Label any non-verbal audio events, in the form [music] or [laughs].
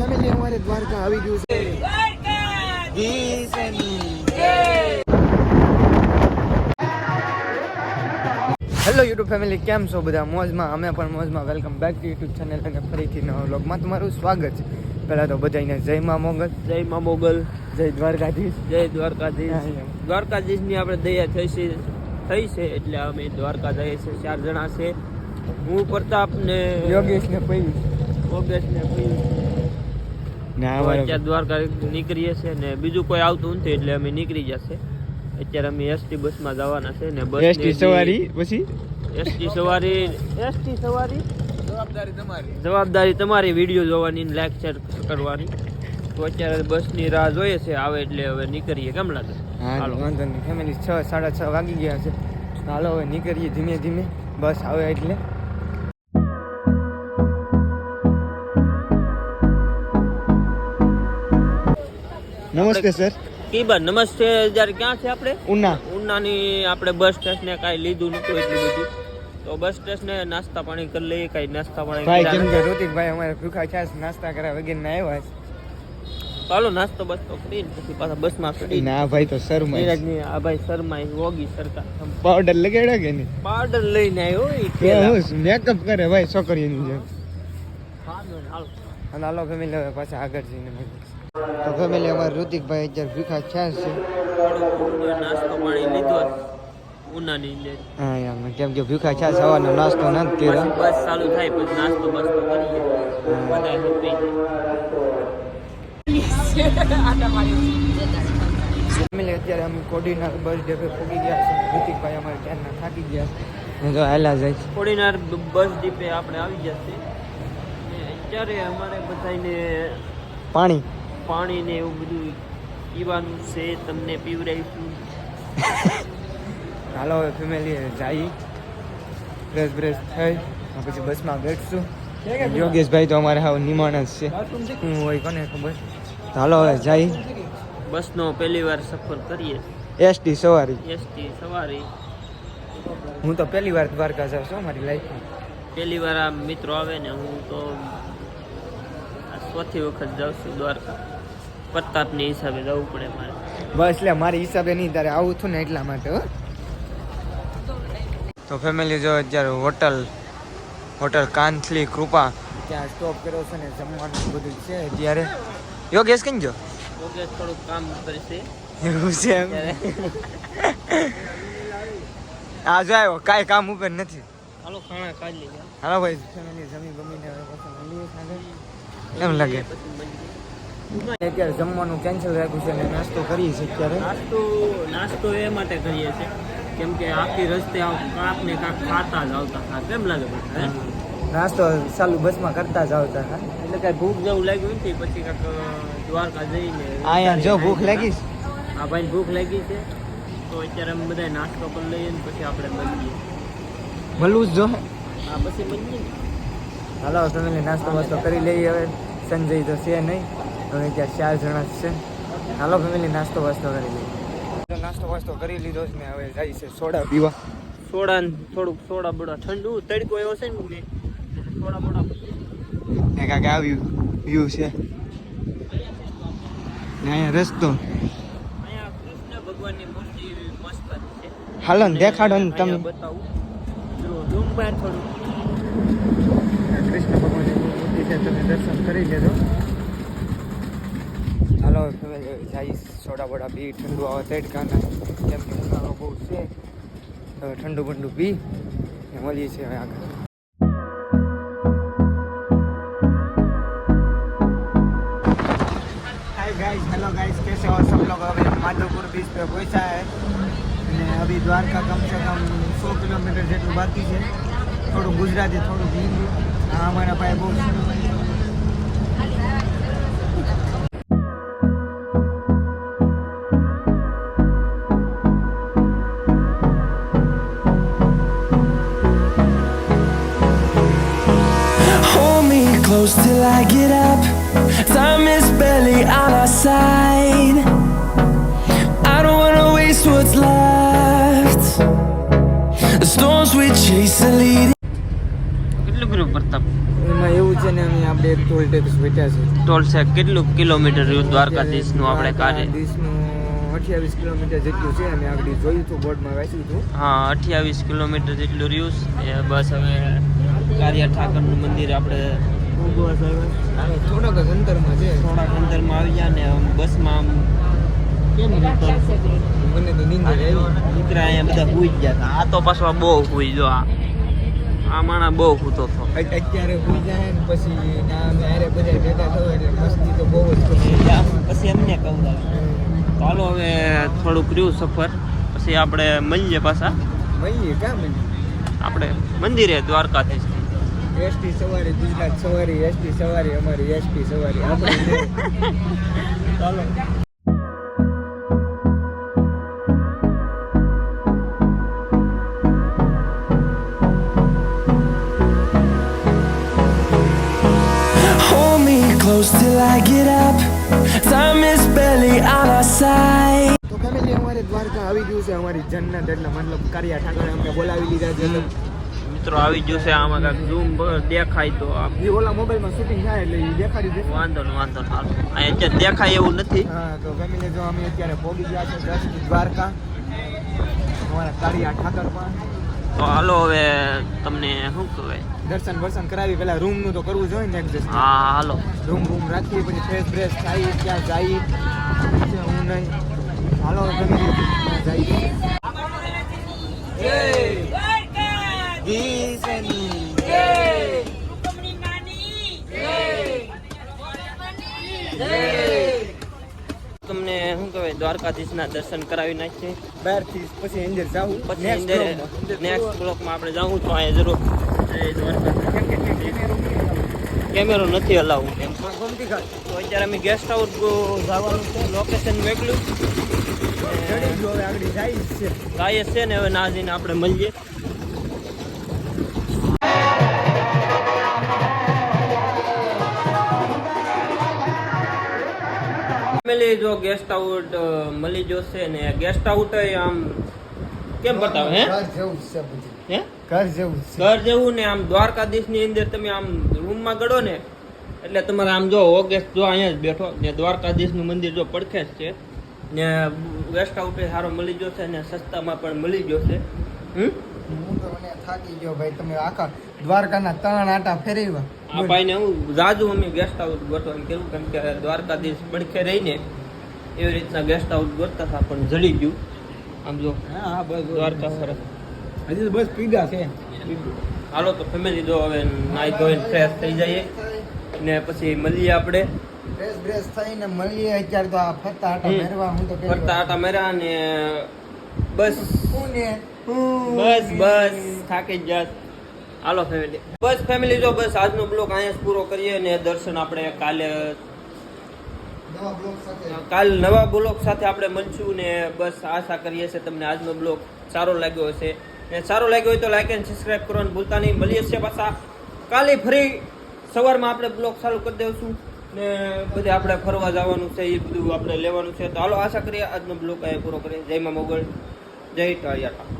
Family અમારે દ્વારકા આવી ગયું છે. હેલો યુટ્યુબ ફેમિલી કેમ છો બધા? મોજમાં અમે પણ મોજમાં. Welcome back to YouTube channel અને ફરીથી નવા વ્લોગમાં તમારું સ્વાગત છે. પહેલાં તો બધાને જય મા મોગલ. જય મા મોગલ. જય દ્વારકાધીશ. જય દ્વારકાધીશ. દ્વારકાધીશની આપણે દયા થઈ છે થઈ છે એટલે અમે દ્વારકા જઈએ છીએ ચાર જણા છે હું પ્રતાપ ને યોગેશ ને પૈયું યોગેશ ને પિયુષ. ને અત્યારે દ્વારકા નીકળીએ છીએ ને બીજું કોઈ આવતું નથી એટલે અમે નીકળી જશે. અત્યારે અમે એસટી બસમાં જવાના છે ને બસ એસટી સવારી પછી? એસટી સવારી એસટી સવારી? જવાબદારી તમારી. જવાબદારી તમારી વીડિયો જોવાની લાઈક શેર કરવાની. તો અત્યારે બસની રાહ જોઈએ છે આવે એટલે હવે નીકળીએ. કેમ લાગે? હાલો. વાંધો નહીં. ફેમિલી છ સાડા છ વાગી ગયા છે. હાલો હવે નીકળીએ ધીમે ધીમે. બસ આવે એટલે. નમસ્તે સર કી નમસ્તે જ્યારે ક્યાં છે આપણે? ઉના. ઉનાની આપણે બસ સ્ટેશને કાંઈ લીધું નતું એટલું બધું. તો બસ સ્ટેશને નાસ્તા પાણી કરી લઈએ કાંઈ નાસ્તા પાણી ભાઈ કેમ કે નથી. ઋતિકભાઈ અમારે ભૂખા છે નાસ્તા કરા વગેરે ના આવ્યા છે. ચાલો નાસ્તો બસ્તો કરીને પછી પાછા બસમાં ચડી ના ભાઈ તો શર્મા નીરજની આ ભાઈ શર્મા વોગી સરકાર. પાવડર લગાડ્યો કે નહીં? પાવડર લઈને આવ્યો એ મેકઅપ કરે ભાઈ છોકરીની જેમ. હાલો ને હાલો. હાલો ફેમિલી હવે પાછા આગળ જઈને મળીએ. તો ફેમિલી અમારે ઋતિકભાઈ અત્યારે ભૂખા છાસ છે. નાસ્તો પાણી લીધો ઉનાની અંદર. હા યાર કેમ કે ભૂખા છાસ સવારનો નાસ્તો પછી કર્યો. બસ ચાલુ થાય પછી નાસ્તો બસ્તો કરીએ. બધા ફેમિલી અત્યારે અમે કોડીનાર બસ ડેપે પહોંચી ગયા છે. ઋતિકભાઈ અમારે ક્યારના થાકી ગયા છે. ને જો જાય છે કોડીનાર બસ ડીપે આપણે આવી ગયા છે અત્યારે અમારે બધાને પાણી. પાણી ને એવું બધું પીવાનું છે તમને પીવડાવીશું. [laughs] હાલો હવે ફેમિલી જઈ. ફ્રેશ બ્રેશ થઈ. પછી બસમાં બેઠશું. યોગેશભાઈ તો અમારે હાવ નિમાણ જ છે. હું હોય કોને ખબર? હાલો હવે જઈ. બસનો પહેલી વાર સફર કરીએ. એસટી સવારી. એસટી સવારી. હું તો પહેલી વાર દ્વારકા જાઉં છું મારી લાઈફમાં પહેલી વાર આ મિત્રો આવે ને હું તો આ ચોથી વખત જાઉં છું દ્વારકા. પ્રતાપની હિસાબે જવું પડે મારે બસ એટલે મારી હિસાબે નહીં તારે આવું છું ને એટલા માટે હો તો ફેમિલી જો અત્યારે હોટલ હોટલ કાંથલી કૃપા ત્યાં સ્ટોપ કર્યો છે ને જમવાનું બધું છે અત્યારે યોગેશ કઈ જો યોગેશ થોડું કામ કરશે એવું છે એમ આ જો આવ્યો કાંઈ કામ ઉપર નથી હાલો ખાણા કાઢી લઈએ હાલો ભાઈ જમી સાંજે એમ લાગે. અત્યારે જમવાનું કેન્સલ રાખ્યું છે અને નાસ્તો કરીએ છીએ અત્યારે. નાસ્તો નાસ્તો એ માટે કરીએ છીએ. કેમ કે આખી રસ્તે કાંક ને કાંક ખાતા જ આવતા હા કેમ લાગે નાસ્તો ચાલુ બસમાં કરતા જ આવતા હા એટલે કાંઈ ભૂખ જેવું લાગ્યું નથી? પછી કાંક દ્વારકા જઈને અહીંયા જો ભૂખ લાગી. આ ભાઈ ભૂખ લાગી છે. તો અત્યારે અમે બધા નાસ્તો કરી લઈએ ને પછી આપણે મળીએ મળવું જ જો. આ પછી મળીએ ને. હાલો તમે નાસ્તો વાસ્તો કરી લઈએ હવે. સંજય તો છે નહીં. હવે ત્યાં ચાર જણા છે. હાલો ફેમિલી નાસ્તો વાસ્તો કરી લઈએ. નાસ્તો વાસ્તો કરી લીધો છે ને હવે જાય છે સોડા પીવા. સોડા થોડુંક સોડા બોડા ઠંડુ તડકો એવો છે ને સોડા બોડા ને કાંઈક આવ્યું વ્યૂ છે. ને અહીંયા રસ્તો. અહીંયા કૃષ્ણ ભગવાનની મૂર્તિ મસ્ત જ છે. હાલો ને દેખાડો ને તમે. બતાવું. જો ઝૂમ બાર થોડું કૃષ્ણ ભગવાનની મૂર્તિ છે તમે દર્શન કરી લેજો. હાલો ફેમિલી જાય સોડા બોડા પી ઠંડુ આવે તડકાના કેમ કે ઉનાળો બહુ છે હવે ઠંડુ બંડુ પી ને મળીએ છીએ હવે આગળ हाय गाइस हेलो गाइस कैसे हो सब लोग अभी माधोपुर बीच पे पहुंचा है અને અભી દ્વારકા કમ સે કમ સો કિલોમીટર જેટલું બાકી છે થોડું ગુજરાતી થોડું હિન્દી આ અમારા પાસે બહુ close till I get up. Time is barely on our side. I don't wanna waste what's left. The storms we chase are leading. કેટલું કર્યું પ્રતાપ એમાં એવું છે ને અમે આપણે એક ટોલ ટેક્સ વેચ્યા છે ટોલ છે કેટલું કિલોમીટર રહ્યું દ્વારકાધીશનું આપણે કાર્ય અઠ્યાવીસ કિલોમીટર જેટલું છે અમે આગળ જોયું હતું બોર્ડમાં વાંચ્યું હતું હા અઠ્યાવીસ કિલોમીટર જેટલું રહ્યું એ બસ હવે કારિયા ઠાકરનું મંદિર આપણે હવે થોડાક જ અંતરમાં છે. થોડાક અંતરમાં આવી ગયા ને આમ બસમાં આમ કેમ? મને તો નીંદર આવી. દીકરા અહીંયા બધા જ ગયા હતા. આ તો પાછો બહુ હુઈ જો આ. આ માણા બહુ હૂતો હતો અત્યારે હોઈ જાય ને પછી ના બધા ભેગા થયો એટલે મસ્તી તો બહુ જ પછી એમને કહું ચાલો હવે થોડુંક રહ્યું સફર. પછી આપણે મળીએ પાછા. મળીએ કામ આપણે મંદિરે દ્વારકાધીશ. એસટી સવારી ગુજરાત સવારી એસટી સવારી અમારી એસટી સવારી. આપણે [laughs] ચાલો. Hold me close till I get up. Time is barely on our side. તો ફેમિલી અમારે દ્વારકા આવી ગયું છે. અમારી જન્નત એટલે મતલબ કારિયા ઠાકરે અમને બોલાવી લીધા છે. મિત્રો આવી ગયું છે આમાં કાંઈક ઝૂમ દેખાય તો ઓલા મોબાઈલમાં શૂટિંગ થાય એટલે દેખાડી દે. વાંધો ને વાંધો ને હાલો. અહીંયા અત્યારે દેખાય એવું નથી. હા તો ફેમિલી જો અમે અત્યારે પહોંચી ગયા છે દસ દ્વારકા. અમારા કાળિયા ઠાકર પણ. તો હાલો હવે તમને શું કહેવાય? દર્શન વર્શન કરાવી પેલા રૂમનું તો કરવું જોઈએ ને એડજસ્ટ હા હાલો. રૂમ રૂમ રાખીએ પછી ફ્રેશ ફ્રેશ થાય ક્યાં જાય હું નહીં. હાલો ફેમિલી જઈએ તમને શું કહેવાય દ્વારકાધીશના દર્શન કરાવી નાખીએ. બહારથી પછી અંદર જાવું પછી અંદર. નેક્સ્ટ બ્લોકમાં આપણે જવું તો અહીંયા જરૂર. કેમેરો નથી હલાવવું. તો અત્યારે અમે ગેસ્ટ હાઉસ જવાનું છે લોકેશન મોકલ્યું જાય છે. છે ને હવે ના જઈને આપણે મળીએ. ફેમિલી જો ગેસ્ટ આઉટ મળી જશે ને ગેસ્ટ આઉટ આમ કેમ બતાવે હે? ઘર જેવું છે બધું. હે? ઘર જેવું છે. ઘર જેવું ને આમ દ્વારકાધીશની અંદર તમે આમ રૂમમાં ગળો ને એટલે તમારે આમ જો ઓગેસ્ટ જો અહીંયા જ બેઠો ને દ્વારકાધીશનું મંદિર જો પડખે જ છે ને ગેસ્ટ આઉટ સારો મળી જશે ને સસ્તામાં પણ મળી જશે હમ? હું તો મને થાકી ગયો ભાઈ તમે આખા દ્વારકાના ત્રણ આટા ફેરવ્યા. આ ભાઈને હું રાજુ અમે ગેસ્ટ હાઉસ ગોઠવાનું કેવું? કેમ કે દ્વારકાધીશ પડખે રહીને એવી રીતના ગેસ્ટ હાઉસ ગોઠતા હતા પણ જડી ગયું. આમ જો હા હા બસ દ્વારકા સરસ. હજી તો બસ પીગા છે. હાલો તો ફેમિલી જો હવે નાઈ ધોઈને ફ્રેશ થઈ જઈએ. ને પછી મળીએ આપણે. ફ્રેશ ફ્રેશ થઈને મળીએ. અત્યારે તો આ ફરતા આટા મેરવા હું તો ફરતા આટા મેરા ને બસ. બસ બસ. થાકી જ હાલો ફેમિલી બસ ફેમિલી જો બસ આજનો બ્લોક અહીંયા જ પૂરો કરીએ ને દર્શન આપણે કાલે કાલ નવા બ્લોક સાથે આપણે મળશું ને બસ આશા કરીએ છીએ તમને આજનો બ્લોક સારો લાગ્યો હશે. ને સારો લાગ્યો હોય તો લાઈક એન્ડ સબસ્ક્રાઈબ કરવાનું ભૂલતા નહીં. મળીએ છીએ પાછા. કાલે ફરી સવારમાં આપણે બ્લોગ ચાલુ કરી દઈશું ને બધે આપણે ફરવા જવાનું છે એ બધું આપણે લેવાનું છે. તો હાલો આશા કરીએ આજનો બ્લોક અહીંયા પૂરો કરીએ. જય મા મોગલ. જય ટાળિયા